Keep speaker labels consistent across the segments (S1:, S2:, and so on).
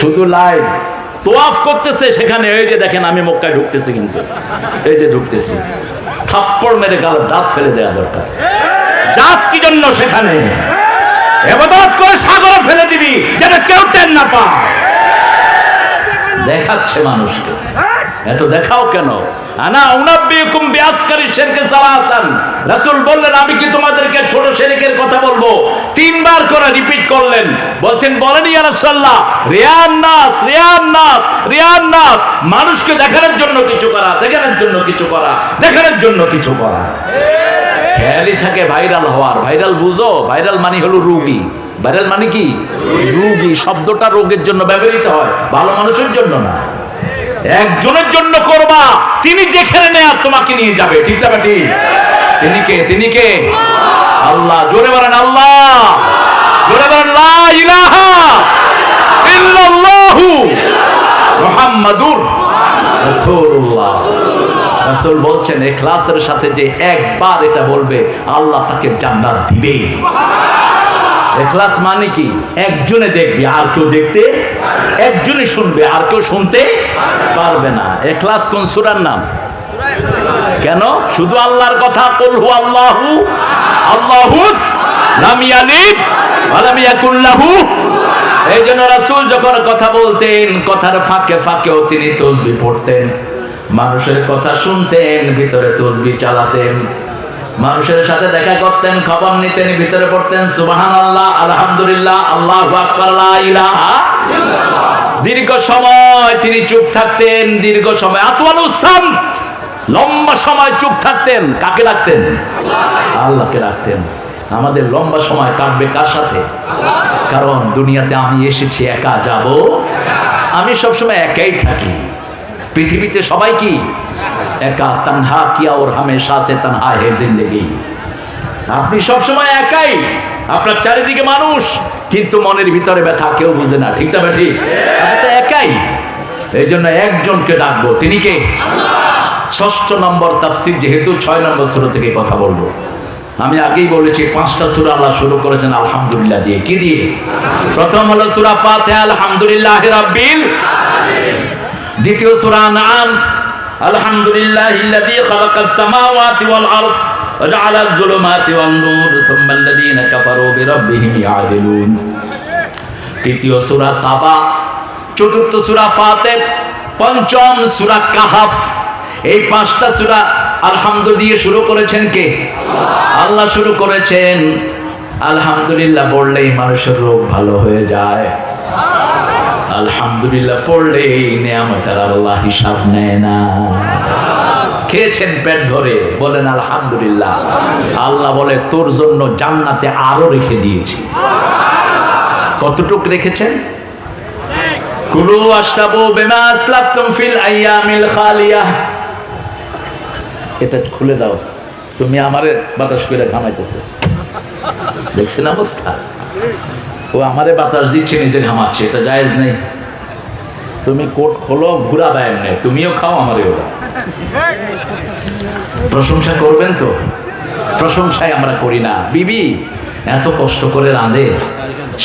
S1: শুধু লাইভ। তোয়াফ করতেছে সেখানে, এই যে দেখেন আমি মক্কায় ঢুকতেছি কিন্তু। এই যে ঢুকতেছি। থাপ্পড় মেরে গাল দাঁত ফেলে দেওয়া দরকার। যাস কি জন্য সেখানে? এবাদত করে সাগরে ফেলে দিবি, যেন কেউ টেন না পায়। দেখাচ্ছে মানুষকে। এত দেখাও কেন? আমি কি তোমাদেরকে ছোট কথা বলব? তিনবার করে রিপিট করলেন। বলছেন, বলেন মানুষকে দেখানোর জন্য কিছু করা, দেখানোর জন্য কিছু করা, দেখানোর জন্য কিছু করা। খেয়ালই থাকে ভাইরাল হওয়ার। ভাইরাল বুঝো, ভাইরাল মানে হলো রুগী। ভাইরাল মানে কি? রুগী। শব্দটা রোগের জন্য ব্যবহৃত হয়, ভালো মানুষের জন্য না। একজনের জন্য করবা, তিনি যেখানে নেয়া তোমাকে নিয়ে যাবে। ঠিক না ঠিক তিনি কে? তিনি কে? আল্লাহ। জোরে বলেন আল্লাহ। জোরে বলেন, লা ইলাহা ইল্লাল্লাহু মুহাম্মাদুর রাসূলুল্লাহ। রাসূল বলছেন ইখলাসের সাথে যে একবার এটা বলবে, আল্লাহ তাকে জান্নাত দিবে। এখলাস মানে কি? একজনে দেখবে, আর কেউ দেখতে একজনে শুনবে, আর কেউ শুনতে পারবে না। এখলাস কোন সুরার নাম? কেন? শুধু আল্লাহর কথা? কলহু আল্লাহু, আল্লাহুস এই জন্য যখন কথা বলতেন, কথার ফাঁকে ফাঁকেও তিনি পড়তেন। মানুষের কথা শুনতেন, ভিতরে তসবিহ চালাতেন। মানুষের সাথে দেখা করতেন, খবর নিতেন, ভিতরে পড়তেন সুবাহান আল্লাহ আলহামদুলিল্লাহ আল্লাহ দীর্ঘ সময় তিনি চুপ থাকতেন, দীর্ঘ সময় আতওয়ালুসাম লম্বা সময় চুপ থাকতেন, কাকে রাখতেন? আল্লাহকে রাখতেন। আমাদের লম্বা সময় কাটবে কার সাথে? কারণ দুনিয়াতে আমি এসেছি, একা যাব। আমি সবসময় একাই থাকি। পৃথিবীতে সবাই কি? একা, তানহা কিয়া ওর হামেশা সে তানহা হে জিন্দেগি। আপনি সবসময় একাই, আপনার চারিদিকে মানুষ, কিন্তু মনের ভিতরে ব্যথা কেউ বুঝে না, ঠিক না ঠিক? একাই। এই জন্য একজনকে ডাকবো, তিনি কে? ষষ্ঠ নম্বর তাফসির, যেহেতু ছয় নম্বর সুরো থেকে কথা বলব। আমি আগেই বলেছি, পাঁচটা সুরা আল্লাহ শুরু করেছেন, আলহামদুলিল্লাহ দিয়ে। কি দিয়ে? প্রথম হলো সুরা ফাতিহা, আলহামদুলিল্লাহ রাব্বিল দ্বিতীয় সুরা নাম আলহামদুলিল্লাহ الذي خلق السماوات والارض وجعل الظلمات والنور ثم الذين كفروا بربهم يعدلون তৃতীয় সূরা সাবা চতুর্থ সূরা ফাতির পঞ্চম সূরা কাহাফ এই পাঁচটা সূরা আলহামদু দিয়ে শুরু করেছেন কে আল্লাহ শুরু করেছেন আলহামদুলিল্লাহ বললেই মানুষের রোগ ভালো হয়ে যায় আলহামদুলিল্লাহ, পড়লেই নেয়ামতের আল্লাহ হিসাব নেয় না। খেয়েছেন পেট ভরে, বলেন আলহামদুলিল্লাহ। আল্লাহ বলে, তোর জন্য জান্নাতে আরও রেখে দিয়েছি। কতটুক রেখেছেন? কুলু আশরাবু বিমা আসলাফতুম ফিল আইয়ামিল খালিয়া। এটা খুলে দাও। তুমি আমারে বাতাস করে ঘামাইতেছো। দেখছেন অবস্থা? ও আমারে বাতাস দিচ্ছে, নিজে ঘামাচ্ছে, এটা জায়েজ নেই। তুমি কোট খোলো, ঘুরা ব্যায়াম নেই, তুমিও খাও আমারও দাও প্রশংসা করবেন তো? প্রশংসায় আমরা করি না। বিবি, এত কষ্ট করে রাঁধে,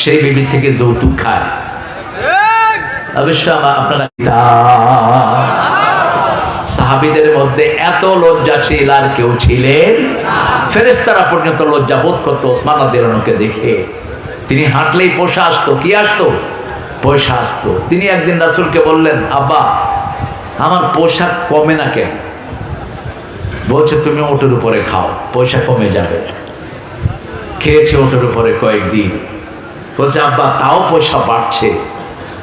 S1: সেই বিবি থেকে যৌতুক খায়। অবশ্য আপনারা সাহাবিদের মধ্যে এত লজ্জাশীল আর কেউ ছিলেন? ফেরেস্তারা পর্যন্ত লজ্জা বোধ করতো, ওসমান দেখে। তিনি হাঁটলেই পোষা আসতো, কি আসতো? পয়সা আসতো। তিনি একদিন রাসুলকে বললেন, আব্বা, আমার পোশাক কমে না কেন? বলছে, তুমি ওটার উপরে খাও পয়সা কমে যাবে। খেয়েছে ওটার উপরে কয়েকদিন। বলছে, আব্বা, তাও পয়সা বাড়ছে।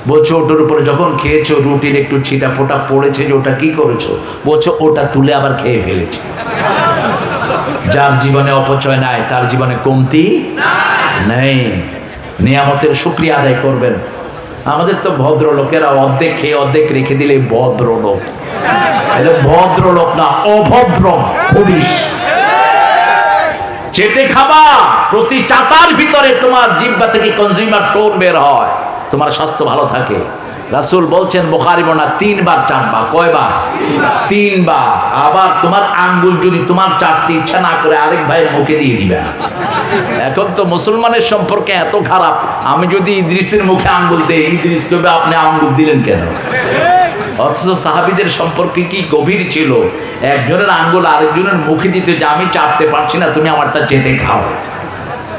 S1: বলছে, ওটার উপরে যখন খেয়েছো, রুটির একটু ছিটা ফোটা পড়েছে যে ওটা কি করেছ? বলছে, ওটা তুলে আবার খেয়ে ফেলেছে। যার জীবনে অপচয় নাই, তার জীবনে কমতি নেই। নিয়ামতের শুক্রিয়া আদায় করবেন। আমাদের তো ভদ্রলোকেরা অর্ধেক খেয়ে অর্ধেক রেখে দিলে ভদ্রলোক। ভদ্রলোক না, অভদ্র পুলিশ চেটে খাবা, প্রতি চাতার ভিতরে তোমার জিব্বা থেকে কনজিউমার টোন বের হয়। তোমার স্বাস্থ্য ভালো থাকে। রাসূল বলছেন, বোখারি বনা তিনবার চাটবা কয়বার? তিনবার। আবার তোমার আঙ্গুল যদি তোমার চাটতে ইচ্ছা না করে আরেক ভাইয়ের মুখে দিয়ে দিবা। এখন তো মুসলমানের সম্পর্কে এত খারাপ, আমি যদি ইদ্রিসের মুখে আঙ্গুল দেই, ইদ্রিস কবে আপনি আঙ্গুল দিলেন কেন? অথচ সাহাবিদের সম্পর্কে কি গভীর ছিল? একজনের আঙ্গুল আরেকজনের মুখে দিতে যে আমি চাটতে পারছি না, তুমি আমারটা চেটে খাও।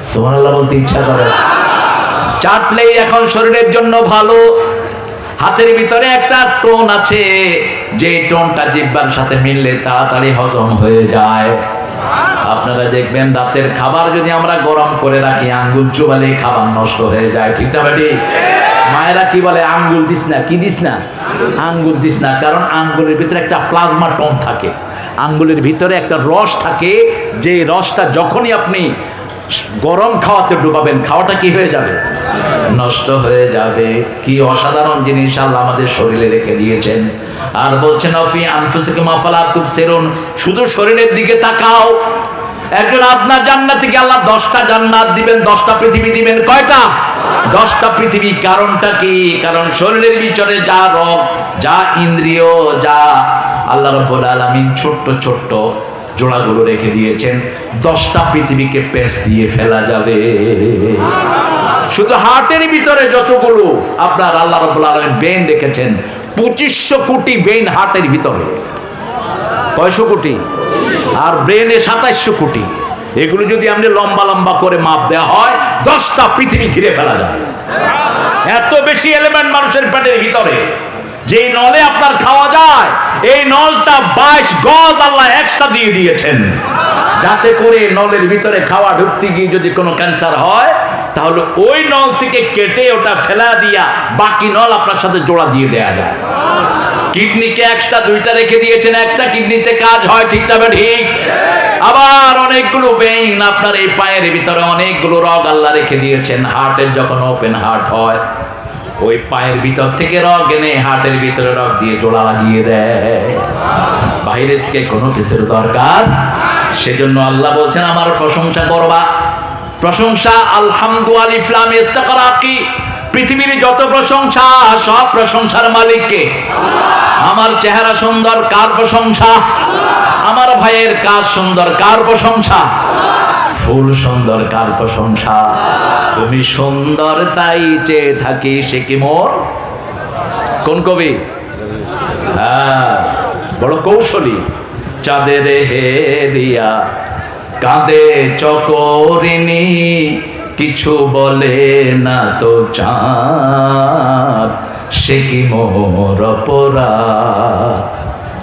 S1: সোমানাল্লাহ বলতে ইচ্ছা করে। চাটলেই এখন শরীরের জন্য ভালো হাতের ভিতরে একটা টোন আছে। যে টোনটা জিব্বার সাথে মিললে তাড়াতাড়ি হজম হয়ে যায়। আপনারা দেখবেন রাতের খাবার যদি আমরা গরম করে রাখি, আঙ্গুল চুবালে খাবার নষ্ট হয়ে যায়। ঠিক না বেটি? মায়েরা কি বলে, আঙ্গুল দিস না। কি দিস না? আঙ্গুল দিস না। কারণ আঙ্গুলের ভিতরে একটা প্লাজমা টোন থাকে। আঙ্গুলের ভিতরে একটা রস থাকে। যে রসটা যখনই আপনি গরম খাওয়াতে ডুবাবেন, খাওয়াটা কি হয়ে যাবে? নষ্ট হয়ে যাবে। কি অসাধারণ জিনিস আল্লাহ আমাদের শরীরে রেখে দিয়েছেন। আর বলছেন, অফি আনফুসিকুম আফালা তুবসিরুন। শুধু শরীরের দিকে তাকাও। একজন আপনার জান্নাত থেকে আল্লাহ দশটা জান্নাত দিবেন, দশটা পৃথিবী দিবেন। কয়টা? দশটা পৃথিবী। কারণটা কি? কারণ শরীরের ভিতরে যা রোগ, যা ইন্দ্রিয়, যা আল্লাহ রব্বুল আলামিন ছোট্ট ছোট্ট জোড়াগুলো রেখে দিয়েছেন। দশটা পৃথিবীকে পেঁচ দিয়ে ফেলা যাবে। শুধু হার্টের ভিতরে যতগুলো আপনার আল্লাহ আলমিন বেন রেখেছেন, পঁচিশশো কোটি বেন হার্টের ভিতরে। কয়শো কোটি? আর ব্রেনে সাতাইশশো কোটি। এগুলো যদি আপনি লম্বা লম্বা করে মাপ দেওয়া হয়, দশটা পৃথিবী ঘিরে ফেলা যাবে। এত বেশি এলিমেন্ট মানুষের পেটের ভিতরে। যে নলে আপনার খাওয়া যায়, এই নলটা বাইশ গজ আল্লাহ এক্সট্রা দিয়ে দিয়েছেন। যাতে করে নলের ভিতরে খাওয়া ঢুকতে গিয়ে যদি কোনো ক্যান্সার হয়, তাহলে ওই নল থেকে কেটে ওটা ফেলা দিয়া বাকি নল আপনার সাথে জোড়া দিয়ে দেয়া যায়। কিডনিকে একটা দুইটা রেখে দিয়েছেন, একটা কিডনিতে কাজ হয়, ঠিক তবে ঠিক আবার অনেকগুলো বেইন আপনার এই পায়ের ভিতরে অনেকগুলো রগ আল্লাহ রেখে দিয়েছেন হার্টের যখন ওপেন হার্ট হয় ওই পায়ের ভিতর থেকে রগ এনে হার্টের ভিতরে রগ দিয়ে জোড়া লাগিয়ে দেয়। বাইরে থেকে কোনো কিছুর দরকার? সেজন্য আল্লাহ বলছেন, আমার প্রশংসা করবা। প্রশংসা, আলহামদু আলিফলাম ইস্তাকরা কি পৃথিবীর যত প্রশংসা, সব প্রশংসার মালিককে। আমার চেহারা সুন্দর, কার প্রশংসা? আমার ভাইয়ের কাজ সুন্দর, কার প্রশংসা? ফুল সুন্দর কার প্রশংসা? তুমি সুন্দর তাই চেয়ে থাকি, সে কি মোর? কোন কবি? হ্যাঁ বড় কৌশলী। চাঁদের হেরিয়া কাঁদে চকরিনি কিছু বলে না তো চাঁদ, সে কি মোর অপরাধ?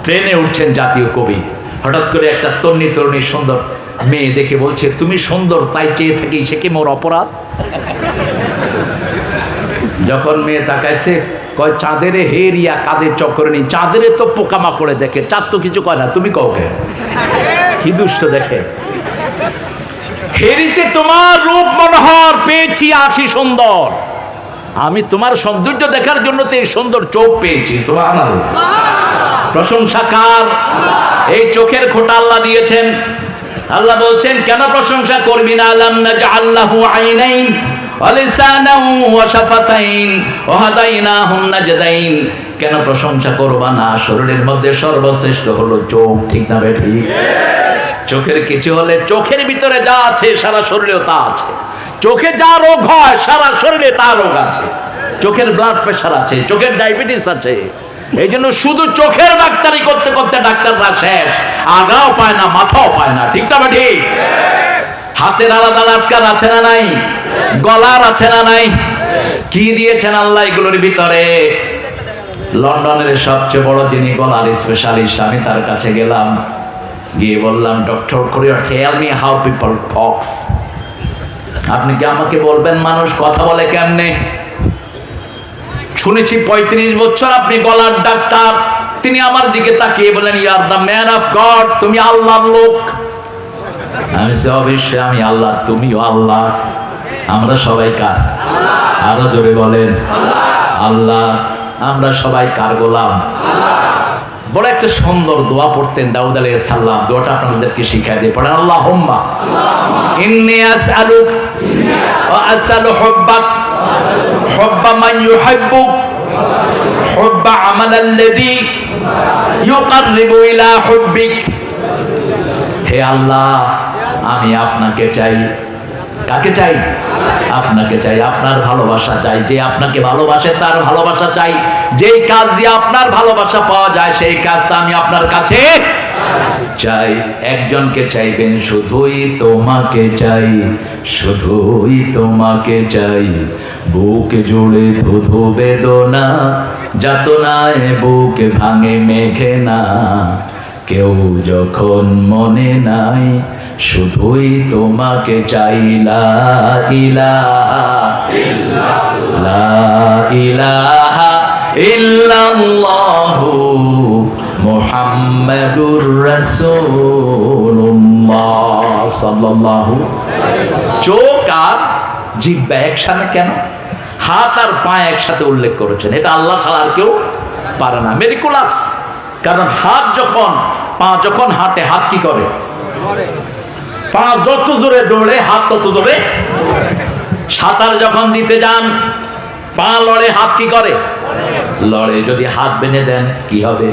S1: ট্রেনে উঠছেন জাতীয় কবি। হঠাৎ করে একটা তন্নি তরুণী সুন্দর মেয়ে দেখে বলছে, তুমি সুন্দর, তাই চেয়ে থাকি, সে কি মোর অপরাধ? যখন মেয়ে তাকাইছে, কয়, চাঁদের হেরিয়া কাদের চক্করে নেই, চাঁদের তো পোকামা পোকামাকড়ে দেখে, চাঁদ তো কিছু কয় না, তুমি কাউকে কি? দুষ্ট দেখে। হেরিতে তোমার রূপ মনোহর পেয়েছি আখি সুন্দর। আমি তোমার সৌন্দর্য দেখার জন্য তো এই সুন্দর চোখ পেয়েছি, সুবহানাল্লাহ। প্রশংসা কার এই চোখের খোটা আল্লাহ দিয়েছেন। আল্লাহ বলছেন, কেন প্রশংসা করবি না? আল্লাহ আল্লাহু আইনাইন ওয়া শাফাতাইন ওয়া হাদাইনাহুম নাজদাইন। কেন প্রশংসা করবা না? শরীরের মধ্যে সর্বশ্রেষ্ঠ হলো চোখ, ঠিক না ঠিক? চোখের কিছু হলে চোখের ভিতরে যা আছে, সারা শরীরেও তা আছে। চোখে যা রোগ হয়, সারা শরীরে তা রোগ আছে। চোখের ব্লাড প্রেশার আছে, চোখের ডায়াবেটিস আছে। এই জন্য শুধু চোখের ডাক্তারি করতে করতে ডাক্তাররা শেষ। আগাও পায় না, মাথাও পায় না। ঠিক না বা ঠিক? হাতের আলাদা ডাক্তার আছে না নাই? গলার আছে না নাই? কি দিয়েছেন আল্লাহ এগুলোর ভিতরে? লন্ডনের সবচেয়ে বড় যিনি গলার স্পেশালিস্ট আমি তার কাছে গেলাম। গিয়ে বললাম ডক্টর করিয়া tell me how people talks আপনি কি আমাকে বলবেন, মানুষ কথা বলে কেমনে? শুনেছি পঁয়ত্রিশ বছর আপনি গলার ডাক্তার। তিনি আমার দিকে তাকিয়ে বলেন you're the man of God তুমি আল্লাহর লোক। আমি অবশ্যই আমি আল্লাহ, তুমিও আল্লাহ। আমরা সবাই কার? আরও জোরে বলেন, আল্লাহ, আমরা সবাই কার গোলাম? বড় একটা সুন্দর দোয়া পড়তেন দাউদ আলাইহিস সালাম। দোয়াটা আপনাদেরকে শিখাই দিয়ে পড়েন আল্লাহ হুম্মা ইন্নি আসআলুক ওয়া আসআলু হুব্বাক হুব্বা মান ইউহিব্বু হুব্বা আমাল আল্লাযী ইউকাররিবু ইলা হুব্বিক হে আল্লাহ, আমি আপনাকে চাই। কাকে চাই? আপনাকে চাই, আপনার ভালোবাসা চাই। যে আপনাকে ভালোবাসে, তার ভালোবাসা চাই। যেই কাজ দিয়ে আপনার ভালোবাসা পাওয়া যায়, সেই কাজটা আমি আপনার কাছে চাই। একজনকে চাইবেন, শুধুই তোমাকে চাই। শুধুই তোমাকে চাই। বুক জুড়ে ধুধু বেদনা, যাতনায় বুক ভাঙে মেঘে না কেউ যখন মনে নাই, শুধুই তোমাকে চাইলা ইলাহা লা ইলাহা ইল্লাল্লাহু মুহাম্মাদুর রাসূলুল্লাহ। সাল্লাল্লাহু চোখ আর জিহ্বা একসাথে কেন? হাত আর পা একসাথে উল্লেখ করেছেন। এটা আল্লাহ ছাড়া আর কেউ পারে না। মেরিকুলাস কারণ হাত যখন, পা যখন হাঁটে, হাত কি করে? পা যত জোরে দৌড়ে, হাত তত জোরে সাঁতার যখন দিতে যান, পা লড়ে, হাত কি করে? লড়ে। যদি হাত বেঁধে দেন, কি হবে?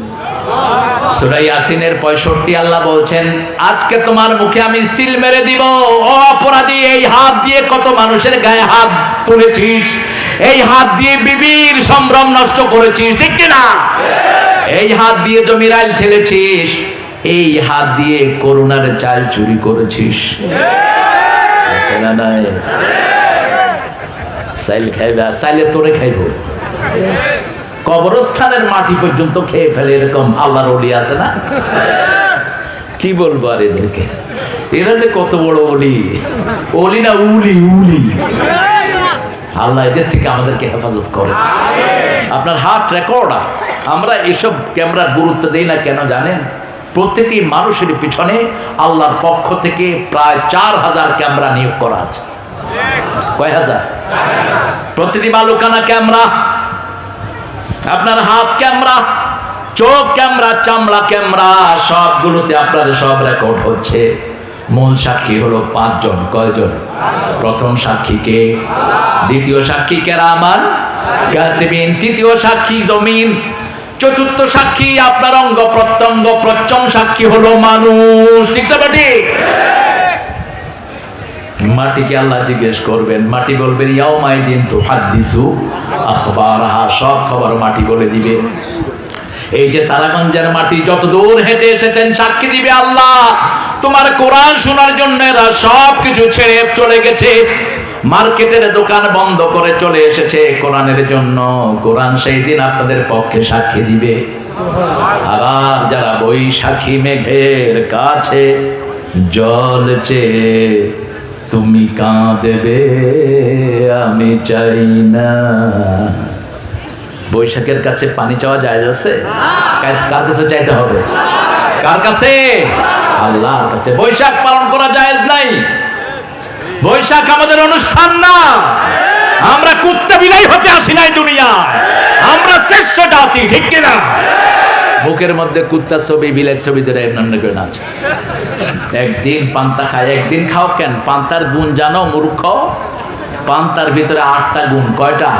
S1: সুরাই ইয়াসিনের পঁয়ষট্টি আল্লাহ বলছেন, আজকে তোমার মুখে আমি সিল মেরে দিব। ও অপরাধী, এই হাত দিয়ে কত মানুষের গায়ে হাত তুলেছিস? এই হাত দিয়ে বিবির সম্ভ্রম নষ্ট করেছিস, ঠিক না এই হাত দিয়ে জমির আইল ঠেলেছিস, এই হাত দিয়ে করোনার চাল চুরি করেছিস? সাইল খাইবে, সাইলে তোরে খাইব। কবরস্থানের মাটি পর্যন্ত খেয়ে ফেলে, এরকম আল্লাহর অলি আছে না? কি বলব আর এদেরকে? এরা যে কত বড় অলি অলি না উলি উলি। আল্লাহ এদের থেকে আমাদেরকে হেফাজত করে। আপনার হার্ট রেকর্ডার আমরা এসব ক্যামেরার গুরুত্ব দেই না কেন জানেন? প্রত্যেকটি মানুষের পিছনে আল্লাহর পক্ষ থেকে প্রায় চার হাজার ক্যামেরা নিয়োগ করা আছে। কয় হাজার? প্রতিটি বালুকানা ক্যামেরা আপনার হাত ক্যামেরা, চোখ ক্যামেরা, চামড়া ক্যামেরা, সবগুলোতে আপনার সব রেকর্ড হচ্ছে। মূল সাক্ষী হলো পাঁচজন, কয়জন? প্রথম সাক্ষীকে দ্বিতীয় সাক্ষী কেরামান তৃতীয় সাক্ষী জমিন। চতুর্থ সাক্ষী আপনার অঙ্গ প্রত্যঙ্গ প্রচম সাক্ষী হলো মানুষ। ঠিক তো মাটিকে আল্লাহ জিজ্ঞেস করবেন, মাটি বলবেন ইয়াও মাই দিন তো হাত দিছু আখবার সব খবর মাটি বলে দিবে। এই যে তারাগঞ্জের মাটি যত দূর হেঁটে এসেছেন, সাক্ষী দিবে আল্লাহ। তোমার কোরআন শোনার জন্য এরা সব কিছু ছেড়ে চলে গেছে। মার্কেটের দোকান বন্ধ করে চলে এসেছে কোরআনের জন্য। কোরআন সেই দিন আপনাদের পক্ষে সাক্ষী দিবে। আবার যারা বৈশাখী মেঘের কাছে জল চেয়ে তুমি কাঁদেবে, আমি চাই না। বৈশাখের কাছে পানি চাওয়া যায় আছে? কার- কাছে চাইতে হবে? কার কাছে? আল্লাহর কাছে। বৈশাখ পালন করা যায় নাই। বৈশাখ আমাদের অনুষ্ঠান না। আমরা কুত্তা বিলাই হতে আসি নাই দুনিয়ায়। আমরা শ্রেষ্ঠ জাতি, ঠিক কিনা? বুকের মধ্যে কুত্তার ছবি, বিলের ছবি ধরে এমন একদিন পান্তা খায়, একদিন খাও কেন? পান্তার গুণ জানো, মূর্খ? পান্তার ভিতরে আটটা গুণ, কয়টা?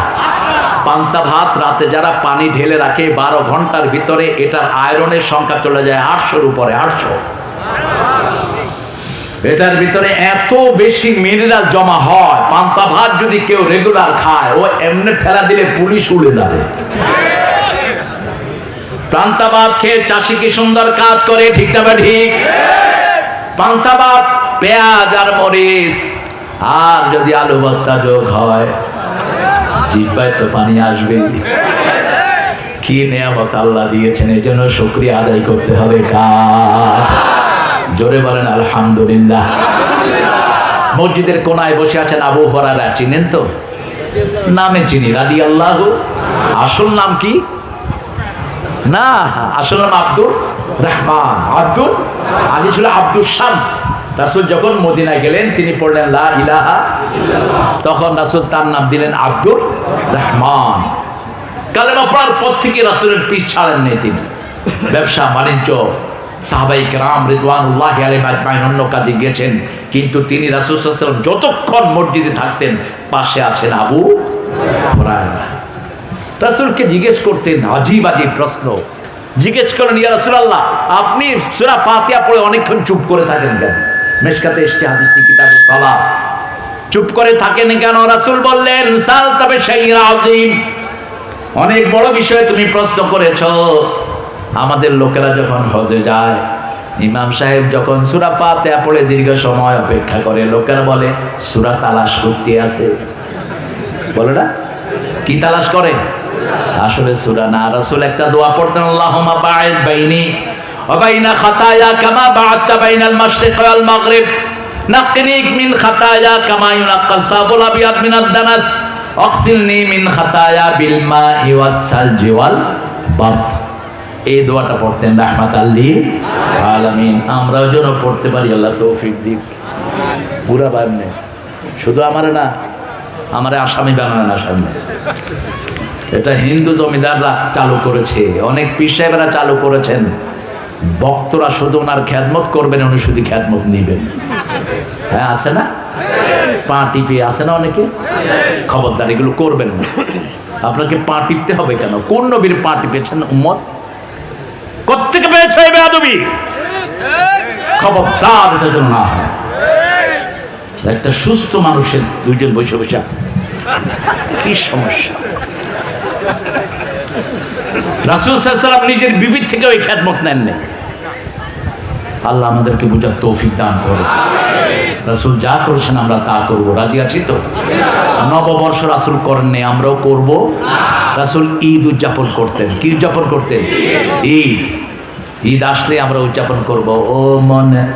S1: পান্তা ভাত রাতে যারা পানি ঢেলে রাখে, বারো ঘণ্টার ভিতরে এটার আয়রনের সংখ্যা চলে যায় আটশোর উপরে, আটশো। এটার ভিতরে এত বেশি মিনারেল জমা হয়, পান্তা ভাত যদি কেউ রেগুলার খায়, ও এমনি ফেলা দিলে পুলিশ উড়ে যাবে। পান্তা ভাত খেয়ে চাষি কি সুন্দর কাজ করে, ঠিক না ঠিক? পান্তা পেঁয়াজ আর মরিচ। আর যদি আলু ভর্তা যোগ হয়, জিব্বায় তো পানি আসবে কি নেয়ামত আল্লাহ দিয়েছেন, এই জন্য শুক্রিয়া আদায় করতে হবে কার? জোরে বলেন, আলহামদুলিল্লাহ। মসজিদের কোনায় বসে আছেন আবু হরারা চিনেন তো? নামে চিনি রাদি আল্লাহ আসল নাম কি? না, আসল নাম আব্দুল রহমান। আব্দুল আগে ছিল আব্দুল শামস। রাসুল যখন মদিনায় গেলেন, তিনি পড়লেন, লা ইলাহা তখন রাসুল তার নাম দিলেন, আব্দুর রহমান। কালেমা পড়ার পর থেকে রাসুলের পিছ ছাড়েন নেই তিনি। ব্যবসা, বাণিজ্য, সাহাবাই কেরাম, রিদওয়ানুল্লাহ আলিম আজমাইন অন্য কাজে গিয়েছেন। কিন্তু তিনি রাসুল সাল্লাম যতক্ষণ মসজিদে থাকতেন, পাশে আছেন আবু রাসুলকে জিজ্ঞেস করতেন, আজীব আজীব প্রশ্ন। জিজ্ঞেস করেন ইয়া রাসূলুল্লাহ, আপনি সূরা ফাতিহা পড়ে অনেকক্ষণ চুপ করে থাকেন কেন? মেশকাতে এসছে হাদিসটি কিতাবে সালাত। চুপ করে থাকেন কেন? রাসূল বললেন, সাল তবে শাইর আযীম। অনেক বড় বিষয়ে তুমি প্রশ্ন করেছ। আমাদের লোকেরা যখন হজে যায়, ইমাম সাহেব যখন সুরা ফাতিহা পড়ে দীর্ঘ সময় অপেক্ষা করে, লোকেরা বলে, সুরা তালাশ করতে আছে। বলে না? কি তালাশ করে? আসলে সুরা না, রাসূল একটা দোয়া পড়তেন, আল্লাহুম্মা বাইনি খাতায়া কামা বাইনাল মাশরিক ওয়াল মাগরিব। মিন খাতায়া কামা ইউনাক্কাস সাবুল দানাস। অক্সিলনি মিন খাতায়া বিল সালজি ওয়াল এই দোয়াটা পড়তেন রাহমাত আল্লিল আলামিন। আমরাও যেন পড়তে পারি, আল্লাহ তৌফিক দিক। পুরা শুধু আমার না, আমারে আসামি বানায় না সামনে এটা হিন্দু জমিদাররা চালু করেছে। অনেক পীর চালু করেছেন। ভক্তরা শুধু ওনার খ্যাদমত করবেন, উনি শুধু খ্যাদমত নিবেন। হ্যাঁ আছে না? পা টিপে আছে না অনেকে? খবরদার, এগুলো করবেন না। আপনাকে পা টিপতে হবে কেন? কোন নবীর পা টিপেছেন, উম্মত? কোথেকে পেয়েছ এই বেয়াদবি? খবরদার, এটা যেন না হয়। একটা সুস্থ মানুষের দুইজন বসে বসে। কি সমস্যা? রাসুল সাল্লাম নিজের বিবির থেকে ওই খ্যাতমত নেন নেই আল্লাহ আমাদেরকে বোঝার তৌফিক দান করে রাসুল যা করেছেন আমরা তা করব। রাজি আছি তো? নববর্ষ রাসুল আমরাও করব। রাসুল ঈদ উদযাপন করতেন। কি উদযাপন করতেন? ঈদ। ঈদ আসলে আমরা উদযাপন করব। ও মনে।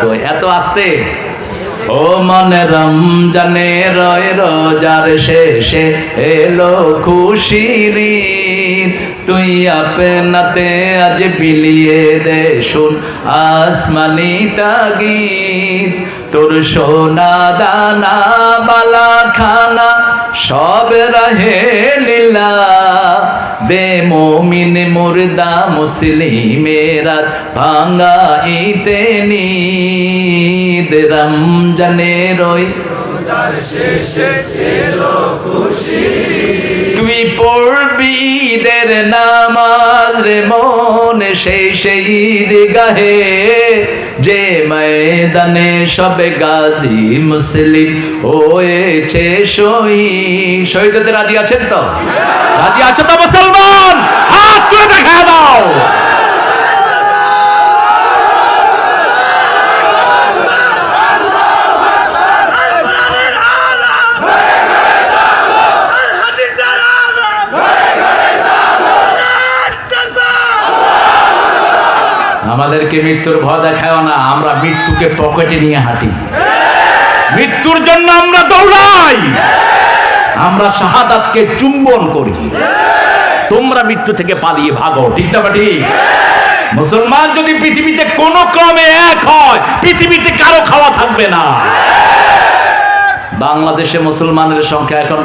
S1: তো এত আসতে? ও মনে রমজানে রয় রোজার শেষে এলো খুশির। তুই আপনাতে আজ বিলিয়ে দে শুন আসমানি তাগি তোর সোনা দানা বালা খানা সব রাহে লীলা। বে মোমিন মুর্দা মুসলিমেরা ভাঙা ইতে নিদ। রমজানের ওই তুই পড়বি ঈদের নামাজ রে মন সেই সেই দিগাহে গাহে যে ময়দানে সবে গাজী মুসলিম হয়েছে শহীদ। শহীদদের রাজি আছেন তো? রাজি আছে তো মুসলমান? আমাদেরকে মৃত্যুর ভয় দেখায় না, আমরা মৃত্যুকে পকেটে নিয়ে হাঁটি। মৃত্যুর জন্য আমরা দৌড়াই। আমরা শাহাদাতকে চুম্বন করি। তোমরা মৃত্যু থেকে পালিয়ে ভাগো, ঠিক না ঠিক? মুসলমান যদি পৃথিবীতে কোনো ক্রমে এক হয়, পৃথিবীতে কারও খাওয়া থাকবে না। বাংলাদেশে মুসলমানের সংখ্যা এখন